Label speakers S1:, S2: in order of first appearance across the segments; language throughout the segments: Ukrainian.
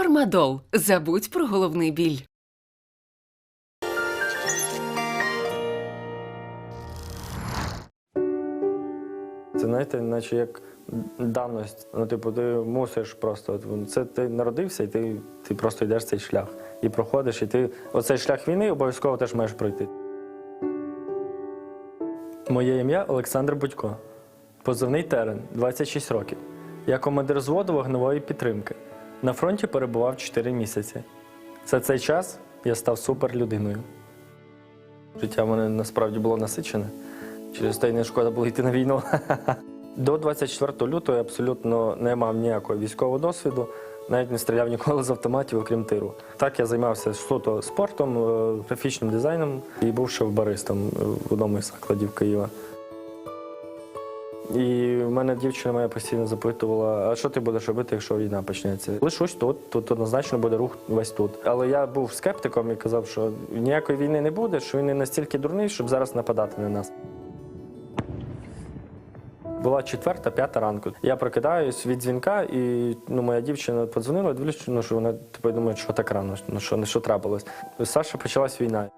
S1: Фармадол. Забудь про головний біль.
S2: Це знаєте, наче як давність. Ну, типу, ти мусиш просто. Це ти народився, і ти, ти просто йдеш цей шлях. І проходиш, і ти оцей шлях війни обов'язково теж маєш пройти. Моє ім'я Олександр Будько. Позивний терен, 26 років. Я командир зводу вогневої підтримки. На фронті перебував 4 місяці. За цей час я став суперлюдиною. Життя в мене насправді було насичене. Через те не шкода було йти на війну. До 24 лютого я абсолютно не мав ніякого військового досвіду, навіть не стріляв ніколи з автоматів, окрім тиру. Так я займався суто спортом, е, графічним дизайном і був шеф-баристом е, в одному із закладів Києва. І в мене дівчина моя постійно запитувала, а що ти будеш робити, якщо війна почнеться? Лишусь тут, тут однозначно буде рух весь тут. Але я був скептиком і казав, що ніякої війни не буде, що він не настільки дурний, щоб зараз нападати на нас. Була четверта, п'ята ранку. Я прокидаюсь від дзвінка, і ну, моя дівчина подзвонила, дивлюсь, ну, що вона типу, думає, що так рано, ну, що, що трапилось. Саша почалась війна.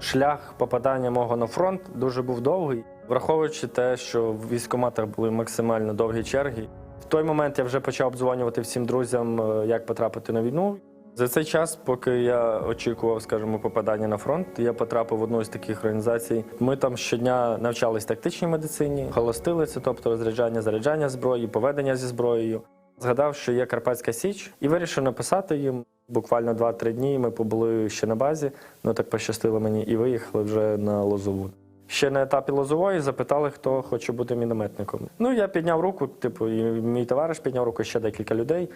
S2: Шлях попадання мого на фронт дуже був довгий, враховуючи те, що в військкоматах були максимально довгі черги. В той момент я вже почав обдзвонювати всім друзям, е, як потрапити на війну. За цей час, поки я очікував, скажімо, попадання на фронт, я потрапив в одну з таких організацій. Ми там щодня навчались тактичній медицині, холостилиці, тобто розряджання, заряджання зброї, поведення зі зброєю. Згадав, що є Карпатська Січ, і вирішив написати їм. Буквально 2-3 дні ми побули ще на базі, ну так пощастило мені, і виїхали вже на Лозову. Ще на етапі Лозової запитали, хто хоче бути мінометником. Ну, я підняв руку, типу, і мій товариш підняв руку, ще декілька людей.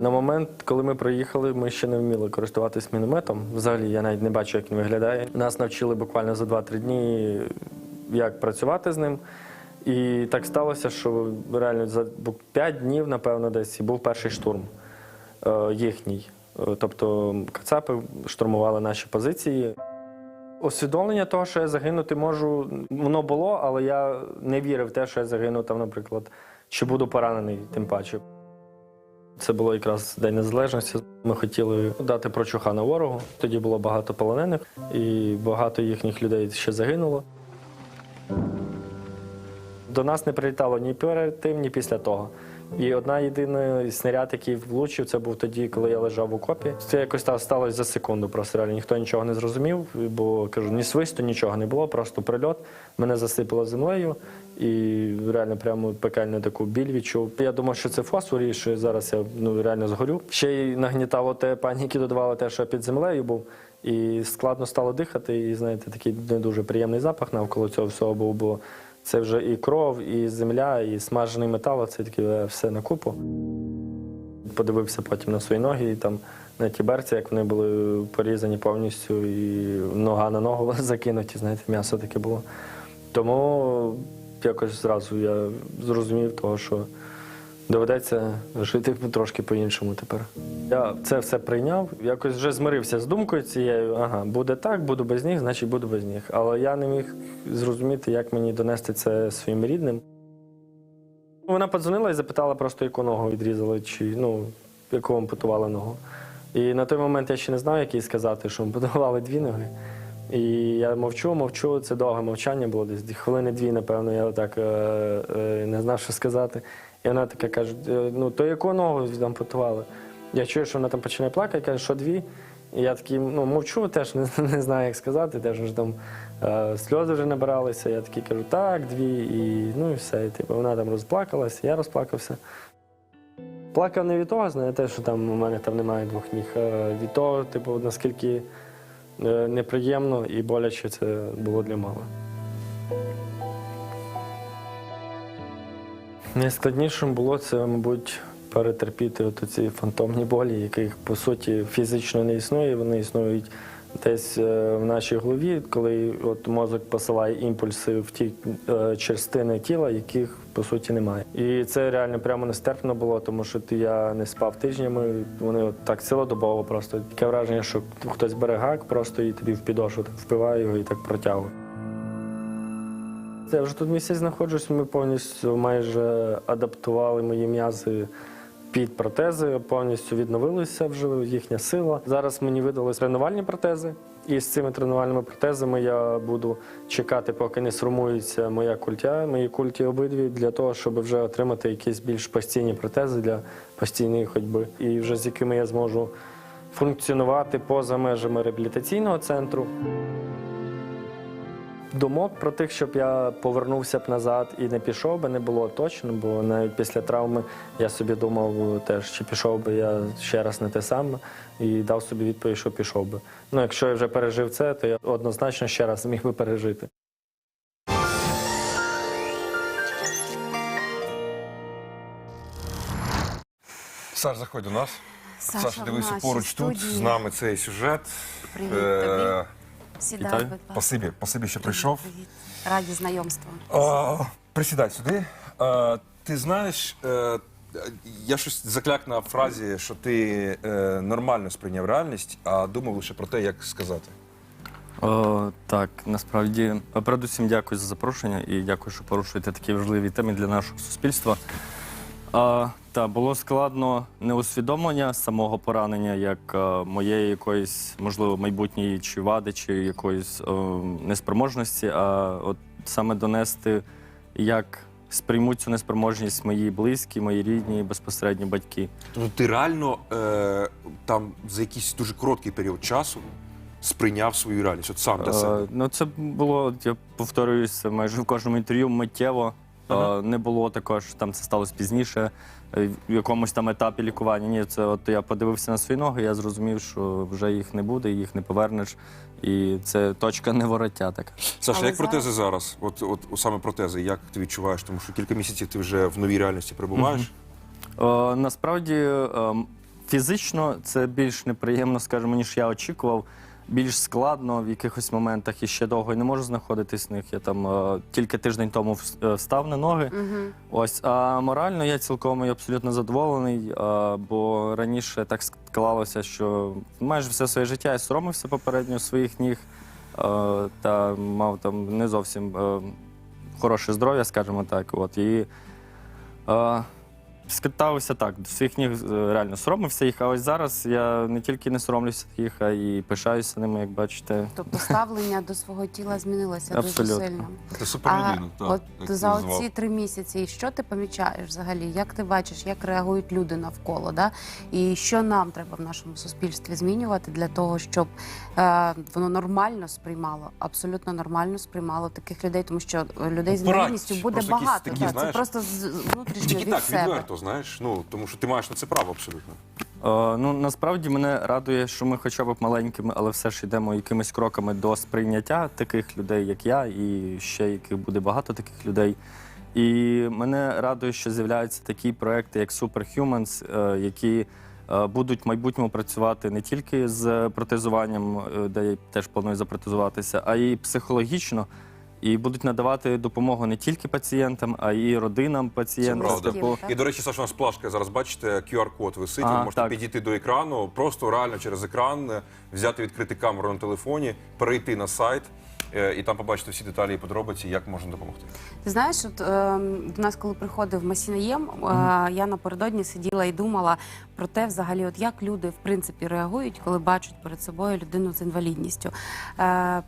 S2: На момент, коли ми приїхали, ми ще не вміли користуватись мінометом. Взагалі я навіть не бачу, як він виглядає. Нас навчили буквально за 2-3 дні, як працювати з ним. І так сталося, що реально за 5 днів, напевно, десь був перший штурм е, їхній. Е, Тобто кацапи штурмували наші позиції. Усвідомлення того, що я загинути можу, воно було, але я не вірив в те, що я загину там, наприклад, чи буду поранений, тим паче. Це було якраз День Незалежності. Ми хотіли дати прочухана ворогу. Тоді було багато полонених, і багато їхніх людей ще загинуло. До нас не прилітало ні перед тим, ні після того. І одна єдина снаряд, який влучив, це був тоді, коли я лежав в окопі. Це якось так сталося за секунду. Просто реально ніхто нічого не зрозумів, бо кажу, ні свисту, нічого не було, просто прильот. Мене засипало землею і реально прямо пекельну таку біль відчув. Я думав, що це фосфор, і що зараз я ну реально згорю. Ще й нагнітало те паніки, додавало те, що я під землею був. І складно стало дихати, і знаєте, такий не дуже приємний запах навколо цього всього був, бо це вже і кров, і земля, і смажений метал, це таке все на купу. Подивився потім на свої ноги, і там на ті берці, як вони були порізані повністю, і нога на ногу закинуті, знаєте, м'ясо таке було. Тому якось зразу я зрозумів того, що доведеться жити трошки по-іншому тепер. Я це все прийняв, якось вже змирився з думкою цією, ага, буде так, буду без них, значить буду без них. Але я не міг зрозуміти, як мені донести це своїм рідним. Вона подзвонила і запитала просто, яку ногу відрізали, чи ну, яку ампутували ногу. І на той момент я ще не знав, як їй сказати, що ампутували дві ноги. І я мовчу, мовчу, це довге мовчання було десь хвилини дві, напевно, я отак е, е, не знав, що сказати. І вона така каже: «Е, ну то яку ногу ампутували? Я чую, що вона там починає плакати, каже, що дві. І я такий ну, мовчу, теж не, не знаю, як сказати, теж вже там е, сльози вже набиралися. Я такий кажу, так, дві, і ну і все. І, типу, вона там розплакалася, я розплакався. Плакав не від того, знаєте, що там у мене там немає двох ніг, а від того, типу, наскільки е, неприємно і боляче це було для мами. Найскладнішим було це, мабуть, перетерпіти ці фантомні болі, яких по суті фізично не існує. Вони існують десь е, в нашій голові, коли от мозок посилає імпульси в ті е, частини тіла, яких по суті немає. І це реально прямо нестерпно було, тому що я не спав тижнями. Вони от так цілодобово просто таке враження, що хтось бере гак просто і тобі в підошву впиває його і так протягує. Я вже тут місяць знаходжусь, ми повністю майже адаптували мої м'язи під протези, повністю відновилися вже їхня сила. Зараз мені видали тренувальні протези. І з цими тренувальними протезами я буду чекати, поки не сформується моя культя, мої культі обидві, для того, щоб вже отримати якісь більш постійні протези для постійної ходьби, і вже з якими я зможу функціонувати поза межами реабілітаційного центру. Думок про тих, щоб я повернувся б назад і не пішов би, не було точно, бо навіть після травми я собі думав теж, чи пішов би я ще раз не те саме, і дав собі відповідь, що пішов би. Ну, якщо я вже пережив це, то я однозначно ще раз міг би пережити.
S3: Саш, заходь до нас.
S4: Саша,
S3: Саша, дивися поруч тут з нами цей сюжет.
S4: Привіт
S3: Е,
S4: тобі. Сідай,
S2: вітаю.
S4: будь ласка.
S3: Спасибі, спасибі, що прийшов.
S4: Привіт. Раді знайомству.
S3: А, присідай сюди. А, ти знаєш, е, я щось закляк на фразі, що ти е, нормально сприйняв реальність, а думав лише про те, як сказати.
S5: О, так, насправді, передусім дякую за запрошення і дякую, що порушуєте такі важливі теми для нашого суспільства. А, та було складно не усвідомлення самого поранення, як е, моєї якоїсь, можливо, майбутньої чи вади, чи якоїсь е, неспроможності, а от саме донести, як сприймуть цю неспроможність мої близькі, мої рідні, безпосередні батьки.
S3: Тобто ти реально е, там за якийсь дуже короткий період часу сприйняв свою реальність, от сам для себе.
S5: Е, Ну, це було, я повторююся, майже в кожному інтерв'ю миттєво.
S3: Ага.
S5: Е, Не було також, там це сталося пізніше, е, в якомусь там етапі лікування. Ні, це от я подивився на свої ноги, я зрозумів, що вже їх не буде, їх не повернеш. І це точка невороття така.
S3: Саша,
S4: Але
S3: як протези зараз? От, от, саме протези, як ти відчуваєш? Тому що кілька місяців ти вже в новій реальності перебуваєш.
S5: Е, Насправді е, фізично це більш неприємно, скажімо, ніж я очікував. Більш складно в якихось моментах і ще довго я не можу знаходитись в них. Я там е, тільки тиждень тому вс- е, встав на ноги.
S4: Угу.
S5: Ось, а морально я цілком і абсолютно задоволений, а, бо раніше так склалося, що майже все своє життя я соромився попередньо своїх ніг а, та мав там не зовсім е, хороше здоров'я, скажімо так. От, і а, скатався так, до своїх ніг е, реально соромився їх, а ось зараз я не тільки не соромлюся їх, а і пишаюся ними, як бачите.
S4: Тобто ставлення до свого тіла змінилося дуже сильно.
S3: Ти
S4: А
S3: суперлюдина, так.
S4: от
S3: як ти
S4: за
S3: назвав.
S4: оці три місяці, що ти помічаєш взагалі? Як ти бачиш, як реагують люди навколо? Да? І що нам треба в нашому суспільстві змінювати для того, щоб е, воно нормально сприймало, абсолютно нормально сприймало таких людей, тому що людей з
S3: Ну,
S4: інвалідністю буде
S3: просто якісь
S4: багато.
S3: такі,
S4: да,
S3: знаєш,
S4: це просто з з внутрішньо
S3: Тільки
S4: від
S3: так,
S4: себе.
S3: відверто, знаєш. Ну, тому що ти маєш на це право абсолютно.
S5: Е, Ну насправді мене радує, що ми хоча б маленькими, але все ж йдемо якимись кроками до сприйняття таких людей, як я, і ще яких буде багато таких людей. І мене радує, що з'являються такі проекти, як Superhumans, е, які е, будуть в майбутньому працювати не тільки з протезуванням, е, де я теж планую запротезуватися, а й психологічно. І будуть надавати допомогу не тільки пацієнтам, а й родинам пацієнтів.
S3: правда.
S5: Типу,
S3: І, до речі, Саша, у нас плашка зараз бачите, QR-код висить.
S5: Ага,
S3: ви можете
S5: так.
S3: підійти до екрану, просто реально через екран е, взяти, відкрити камеру на телефоні, перейти на сайт. е, І там побачити всі деталі і подробиці, як можна допомогти.
S4: Ти знаєш, от е, до нас, коли приходив Масінаєм, е, я напередодні сиділа і думала про те, взагалі, от як люди в принципі реагують, коли бачать перед собою людину з інвалідністю. Е,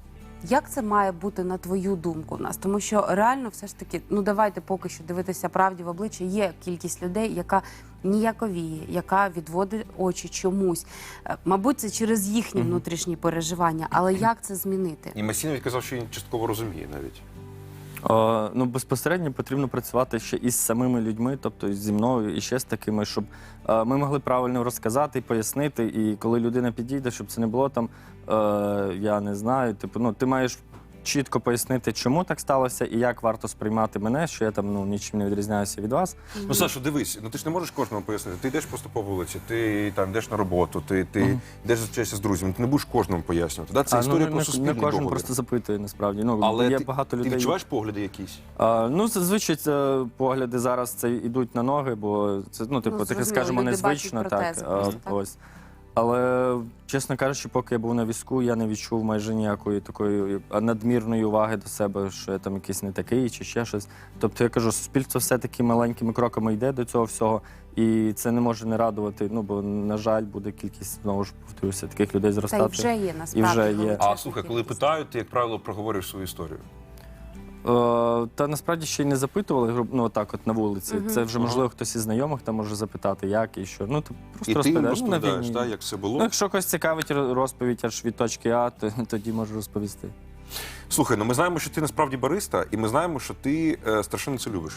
S4: як це має бути на твою думку в нас? Тому що реально, все ж таки, ну давайте поки що дивитися правді в обличчя. Є кількість людей, яка ніяковіє, яка відводить очі чомусь. Е, Мабуть, це через їхні внутрішні переживання. Але як це змінити?
S3: І Масінович казав, що він частково розуміє навіть.
S5: Е, Ну, безпосередньо потрібно працювати ще із самими людьми, тобто зі мною і ще з такими, щоб е, ми могли правильно розказати, пояснити. І коли людина підійде, щоб це не було там, е, я не знаю. Типу, ну ти маєш чітко пояснити, чому так сталося і як варто сприймати мене, що я там ну нічим не відрізняюся від вас.
S3: Ну, Саша, дивись, ну ти ж не можеш кожному пояснити. Ти йдеш просто по вулиці, ти там йдеш на роботу, ти, ти йдеш зустрічаєшся з друзями. Ти не будеш кожному пояснювати. Да? Це
S5: А,
S3: історія
S5: ну,
S3: про
S5: не,
S3: суспільний
S5: не кожен
S3: договір.
S5: просто запитує насправді. Ну
S3: Але
S5: є
S3: ти,
S5: багато
S3: ти
S5: людей.
S3: відчуваєш погляди якісь?
S5: А, ну, зазвичай це погляди зараз це йдуть на ноги, бо це ну, типу, таке
S4: зрозуміло,
S5: скажімо,
S4: люди
S5: незвично.
S4: бачать
S5: Так, а,
S4: просто, так?
S5: ось. Але, чесно кажучи, поки я був на візку, я не відчув майже ніякої такої надмірної уваги до себе, що я там якийсь не такий чи ще щось. Тобто я кажу, суспільство все-таки маленькими кроками йде до цього всього. І це не може не радувати. Ну бо на жаль, буде кількість знову ж повторюся, таких людей
S4: Та й
S5: зростати.
S4: вже є насправді.
S5: вже є.
S3: А слухай, коли питають, ти, як правило, проговорюєш свою історію.
S5: Е, Та насправді ще й не запитували ну так, от на вулиці. Це вже можливо хтось із знайомих там може запитати, як і що. Ну ти просто
S3: І ти їм
S5: розповідаєш. Ну, на
S3: розповідаєш,
S5: війні.
S3: так, як все було.
S5: Ну, якщо когось цікавить роз- розповідь аж від точки А, то тоді можу розповісти.
S3: Слухай, ну ми знаємо, що ти насправді бариста, і ми знаємо, що ти е, страшенно це любиш.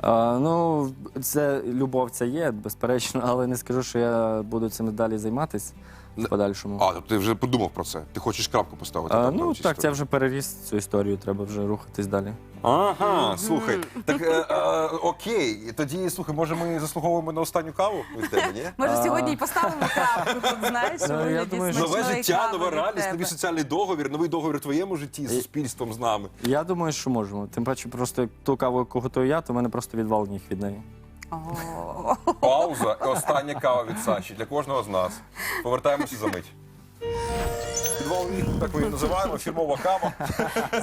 S5: А, ну, це любов це є, безперечно, але не скажу, що я буду цим далі займатися в подальшому.
S3: А, тобто ти вже подумав про це. Ти хочеш крапку поставити.
S5: А, ну так, це вже переріс цю історію, треба вже рухатись далі.
S3: Ага, слухай. Так е, е, окей. Тоді слухай, може ми заслуговуємо на останню каву від тебе, ні?
S4: Може, сьогодні і поставимо крапку тут, знаєш, у
S5: Ну, я
S4: вигляді
S5: думаю, що-
S3: Нове
S4: смачної
S3: життя,
S4: кави
S3: нова
S4: від
S3: реальність,
S4: тебе.
S3: новий соціальний договір, новий договір у твоєму житті з суспільством з нами.
S5: Я думаю, що можемо. Тим паче, просто ту каву, яку готую я, то в мене просто відвал ніг від неї.
S3: Пауза і остання кава від Саші для кожного з нас. Повертаємося за мить. Підвал так ми її називаємо, фірмова кава.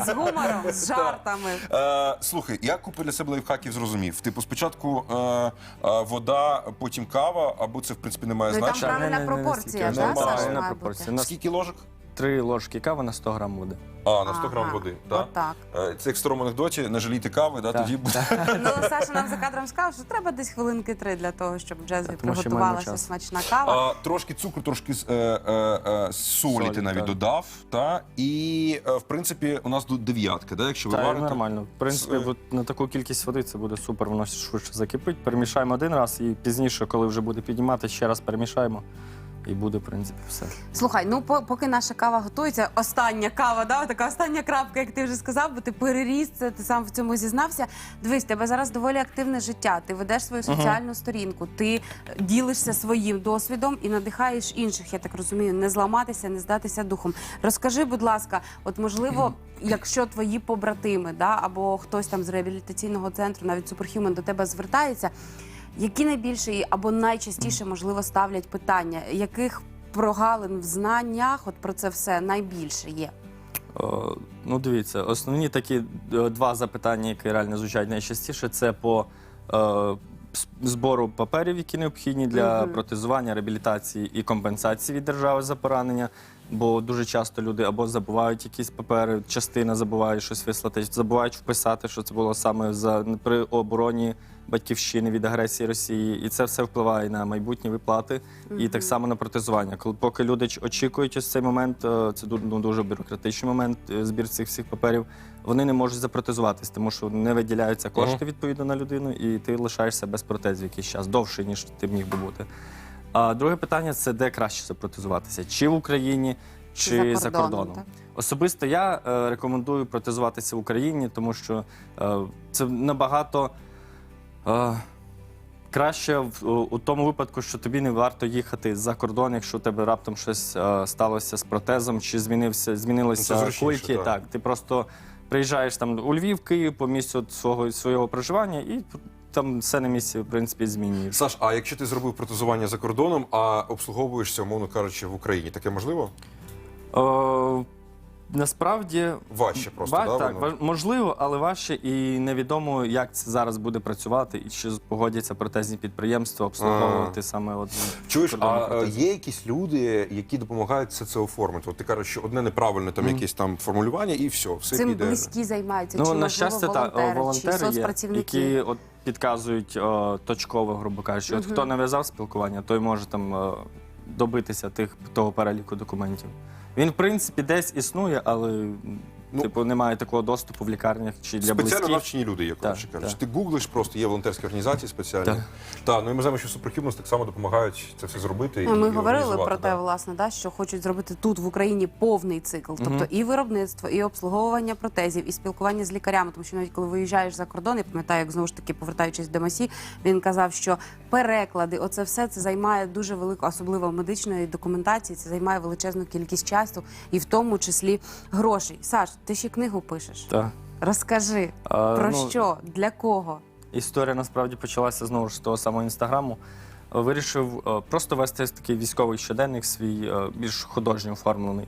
S4: З гумором, з жартами.
S3: Е, слухай, я купу для себе лайфхаків зрозумів. Типу, спочатку е, е, вода, потім кава, або це в принципі не має
S4: Ну і там
S3: значення.
S4: правильна пропорція. Саша,
S5: Правильна
S4: має
S5: пропорція. У нас
S3: Скільки ложок?
S5: Три ложки кави на 100 грам води.
S3: А, на 100 грам
S4: Ага,
S3: води. Так?
S4: Отак.
S3: Е, Це як в старому анекдоті, не жалійте кави, да,
S5: Так,
S3: тоді буде.
S4: Ну, Саша нам за кадром сказав, що треба десь хвилинки три для того, щоб в джезві
S5: тому що маємо
S4: приготувалася
S5: час.
S4: смачна кава.
S3: А, трошки цукру, трошки з- е, е, е, солі,
S5: Солі,
S3: ти навіть
S5: так.
S3: додав. Та? І, е, в принципі, у нас тут дев'ятка, да, якщо ви
S5: Так,
S3: варите.
S5: нормально. В принципі,
S3: С-
S5: от на таку кількість води це буде супер, воно швидше закипить. Перемішаємо один раз і пізніше, коли вже буде піднімати, ще раз перемішаємо. І буде, в принципі, все.
S4: Слухай, ну по- поки наша кава готується, остання кава, да, така остання крапка, як ти вже сказав, бо ти переріс це, ти сам в цьому зізнався. Дивись, в тебе зараз доволі активне життя. Ти ведеш свою соціальну сторінку, ти е, ділишся своїм досвідом і надихаєш інших. Я так розумію, не зламатися, не здатися духом. Розкажи, будь ласка, от можливо, якщо твої побратими, да, або хтось там з реабілітаційного центру, навіть Суперхюмен до тебе звертається. Які найбільше або найчастіше можливо ставлять питання, яких прогалин в знаннях, от про це все найбільше є?
S5: Е, Ну, дивіться, основні такі е, два запитання, які реально звучать найчастіше, це по е, збору паперів, які необхідні для
S4: Мгм.
S5: протезування, реабілітації і компенсації від держави за поранення. Бо дуже часто люди або забувають якісь папери, частина забуває щось вислати, забувають вписати, що це було саме за при обороні батьківщини від агресії Росії, і це все впливає на майбутні виплати і так само на протезування. Коли поки люди очікують ось цей момент, е, це ну, дуже бюрократичний момент, е, збір цих всіх паперів. Вони не можуть запротезуватись, тому що не виділяються кошти відповідно на людину, і ти лишаєшся без протезів якийсь час довше, ніж ти б міг би бути. А друге питання це де краще запротезуватися? Чи в Україні, чи
S4: За
S5: за
S4: кордоном,
S5: кордоном? Особисто я е, рекомендую протезуватися в Україні, тому що е, це набагато е, краще в, у, тому випадку, що тобі не варто їхати за кордон, якщо у тебе раптом щось е, сталося з протезом, чи змінився,
S3: це
S5: змінилися
S3: зручніше,
S5: кульки.
S3: так.
S5: Так, ти просто приїжджаєш там у Львів, Київ по місцю свого, свого проживання і там все на місці, в принципі, змінюєш.
S3: Саш, а якщо ти зробив протезування за кордоном, а обслуговуєшся, умовно кажучи, в Україні, таке можливо?
S5: Е, насправді
S3: Важче просто,
S5: Ва-
S3: да,
S5: так,
S3: воно?
S5: можливо, але важче і невідомо, як це зараз буде працювати, і чи погодяться протезні підприємства обслуговувати саме от
S3: Чуєш,
S5: кордонні
S3: а е,
S5: протези.
S3: є якісь люди, які допомагають все це оформити? От ти кажеш, що одне неправильне там якесь там формулювання, і все, все
S4: Цим
S3: піде.
S4: близькі займаються,
S5: Ну,
S4: чи
S5: на щастя, так,
S4: волонтери, чи
S5: волонтери є,
S4: соцпрацівники?
S5: які от підказують о, точково, грубо кажучи. От хто нав'язав спілкування, той може там е, добитися тих того переліку документів. Він, в принципі, десь існує, але
S3: Ну,
S5: типу немає такого доступу в лікарнях чи для
S3: Спеціально
S5: близьких.
S3: навчені люди, є, коротше
S5: Так,
S3: кажучи. Ти гуглиш просто, є волонтерські організації спеціальні.
S5: Так.
S3: Так, ну і ми знаємо, що Superhumans так само допомагають це все зробити.
S4: Ну,
S3: і,
S4: Ми
S3: і
S4: говорили
S3: організувати,
S4: про те,
S3: да.
S4: власне, да, що хочуть зробити тут в Україні повний цикл, тобто і виробництво, і обслуговування протезів, і спілкування з лікарями. Тому що навіть коли виїжджаєш за кордон, я пам'ятаю, як знову ж таки повертаючись до Масі, він казав, що переклади, оце все це займає дуже велику, особливо медичної документації. Це займає величезну кількість часу, і в тому числі грошей. Саш, ти ще книгу пишеш.
S5: Так.
S4: Розкажи
S5: А,
S4: про
S5: ну,
S4: що, для кого?
S5: Історія насправді почалася знову ж з того самого інстаграму. Е, Вирішив е, просто вести такий військовий щоденник свій, е, більш художньо оформлений.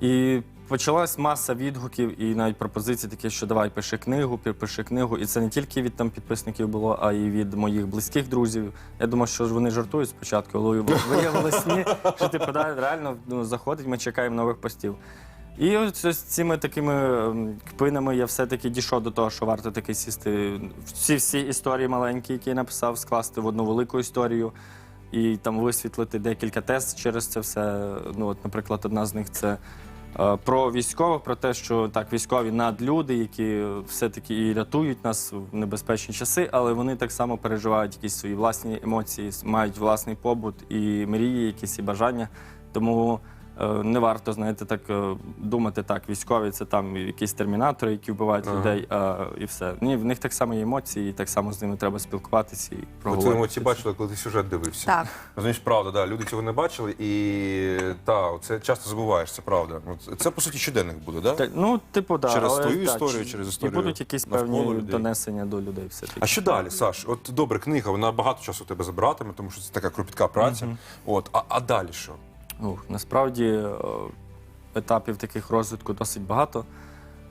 S5: І почалась маса відгуків і навіть пропозицій такі, що давай пиши книгу, пи- пиши книгу. І це не тільки від там підписників було, а й від моїх близьких друзів. Я думав, що ж вони жартують спочатку, але виявилось ні, що типу, да, реально ну, заходить, ми чекаємо нових постів. І ось з цими такими ем, кпинами я все-таки дійшов до того, що варто таки сісти всі всі історії маленькі, які я написав, скласти в одну велику історію і там висвітлити декілька тез через це все. Ну, от, наприклад, одна з них це е, про військових, про те, що так, військові надлюди, які все-таки і рятують нас в небезпечні часи, але вони так само переживають якісь свої власні емоції, мають власний побут і мрії, якісь і бажання. Тому не варто, знаєте, так е, думати, так, військові це там якісь термінатори, які вбивають
S3: Ага.
S5: людей, а, і все. Ні, в них так само є емоції, і так само з ними треба спілкуватися і
S3: От ви
S5: проговорювати.
S3: емоції бачили, коли ти сюжет дивився.
S4: Так.
S3: Розумієш, правда, да, люди цього не бачили, і та, це часто забуваєш, це правда. Це, по суті, щоденник буде, да?
S5: Так, ну, типу, да,
S3: Через
S5: але,
S3: твою
S5: так,
S3: історію, через історію
S5: І будуть якісь певні
S3: людей.
S5: донесення до людей все-таки.
S3: А що далі, Саш? От добре, книга, вона багато часу у тебе забиратиме, тому що це така кропітка праця. От, а, а далі що?
S5: Ну, насправді е, етапів таких розвитку досить багато.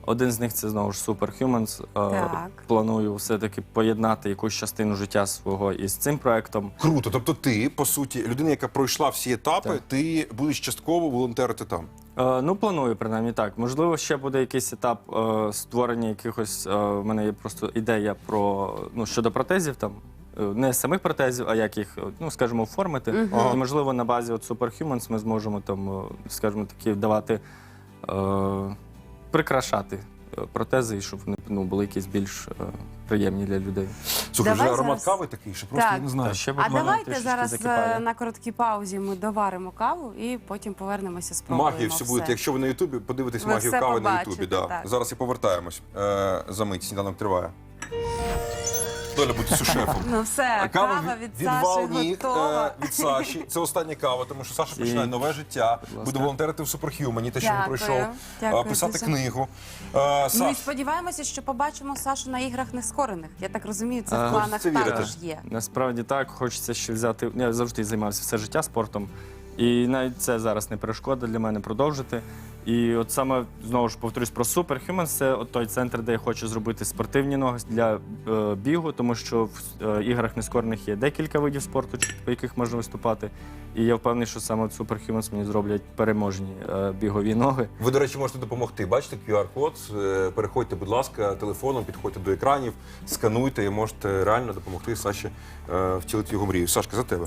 S5: Один з них це знову ж Superhumans. Е,
S4: Так.
S5: Планую все-таки поєднати якусь частину життя свого із цим проектом.
S3: Круто. Тобто ти, по суті, людина, яка пройшла всі етапи,
S5: Так.
S3: ти будеш частково волонтерити там.
S5: Е, ну, планую, принаймні так. Можливо, ще буде якийсь етап е, створення якихось. Е, в мене є просто ідея про ну, щодо протезів там. Е, Не самих протезів, а як їх, е, ну скажімо, оформити. І можливо на базі от Superhumans ми зможемо там, е, скажімо, такі давати, е, прикрашати е, протези, і щоб вони ну, були якісь більш е, приємні для людей.
S3: Слухай,
S4: Давай
S3: вже аромат
S4: зараз-
S3: кави такий, що просто
S4: Так.
S3: я не знаю.
S5: Та ще
S4: А давайте
S5: трішечки
S4: зараз
S5: закипає.
S4: е, на короткій паузі ми доваримо каву і потім повернемося спробуємо
S3: Магію
S4: все.
S3: будуть. Якщо ви на Ютубі, подивитесь
S4: Ви
S3: магію
S4: все
S3: кави на
S4: побачите,
S3: Ютубі. Да.
S4: так.
S3: Зараз і повертаємось. Е, за мить сніданок триває. Доля бути сушефом.
S4: Ну все, кава, від, Саші
S3: Валніх,
S4: готова.
S3: е, від Саші. Це остання кава, тому що Саша починає нове життя, буде волонтерити в Суперхюмані, те, що він
S4: Дякую.
S3: пройшов,
S4: Дякую
S3: е, писати
S4: дуже.
S3: книгу. Е,
S4: Ну і
S3: Саш,
S4: сподіваємося, що побачимо Сашу на іграх нескорених. Я так розумію, це
S5: А,
S4: в планах
S3: хочеться вірити.
S4: також є.
S5: Насправді так, хочеться ще взяти. Я завжди займався все життя спортом, і навіть це зараз не перешкода для мене продовжити. І от саме знову ж повторюсь про Superhumans, це от той центр, де я хочу зробити спортивні ноги для е, бігу, тому що в е, іграх нескорених є декілька видів спорту, по яких можна виступати. І я впевнений, що саме от Superhumans мені зроблять переможні е, бігові ноги.
S3: ви, до речі, можете допомогти. Бачите QR-код, е, переходьте, будь ласка, телефоном, підходьте до екранів, скануйте і можете реально допомогти Саші е, втілити його мрію. Сашка, за тебе.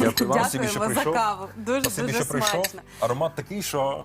S5: Дякую вам.
S3: Спасибі, що
S4: Дякуємо за
S3: прийшов.
S4: каву. Дуже
S3: Спасибі,
S4: дуже
S3: що прийшов.
S4: смачно.
S3: Аромат такий, що